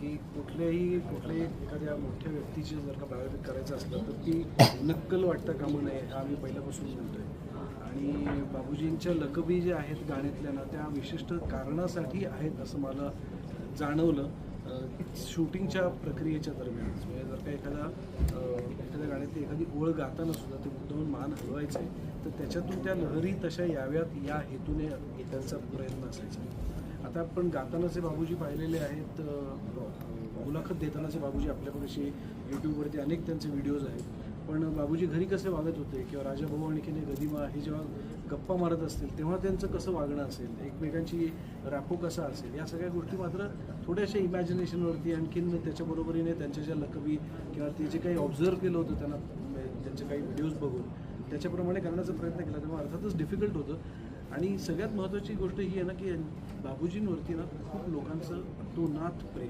की कुठल्याही कुठल्याही एखाद्या मोठ्या व्यक्तीची जर का बायोपिक करायचं असलं तर ती नक्कल वाटतं कामं नये हा आम्ही पहिल्यापासून म्हणतोय. आणि बाबूजींच्या लकबी जे आहेत गाण्यातल्या ना त्या विशिष्ट कारणासाठी आहेत असं मला जाणवलं शूटिंगच्या प्रक्रियेच्या दरम्यान. म्हणजे जर का एखादा अं, ते गाण्यातली एखादी ओळ गाताना सुद्धा ते मुद्दाहून मान हलवायचे तर त्याच्यातून त्या लहरी तशा याव्यात या हेतूने त्यांचा प्रयत्न असायचा. आता आपण गातानाचे बाबूजी पाहिलेले आहेत मुलाखत देतानाचे बाबूजी आपल्याकडे यूट्यूबवरती अनेक त्यांचे व्हिडिओज आहेत. पण बाबूजी घरी कसे वागत होते किंवा राजा भाऊ आणि किने गदिमा हे जेव्हा गप्पा मारत असतील तेव्हा त्यांचं कसं वागणं असेल एकमेकांची रॅपो कसा असेल या सगळ्या गोष्टी मात्र थोड्याशा इमॅजिनेशनवरती आणखीन त्याच्याबरोबरीने त्यांच्या ज्या लकबी किंवा ते जे काही ऑब्झर्व केलं होतं त्यांना त्यांचे काही व्हिडिओज बघून त्याच्याप्रमाणे करण्याचा प्रयत्न केला तेव्हा अर्थातच डिफिकल्ट होतं. आणि सगळ्यात महत्त्वाची गोष्ट ही आहे ना की बाबूजींवरती ना खूप लोकांचं तो नाथ प्रेम.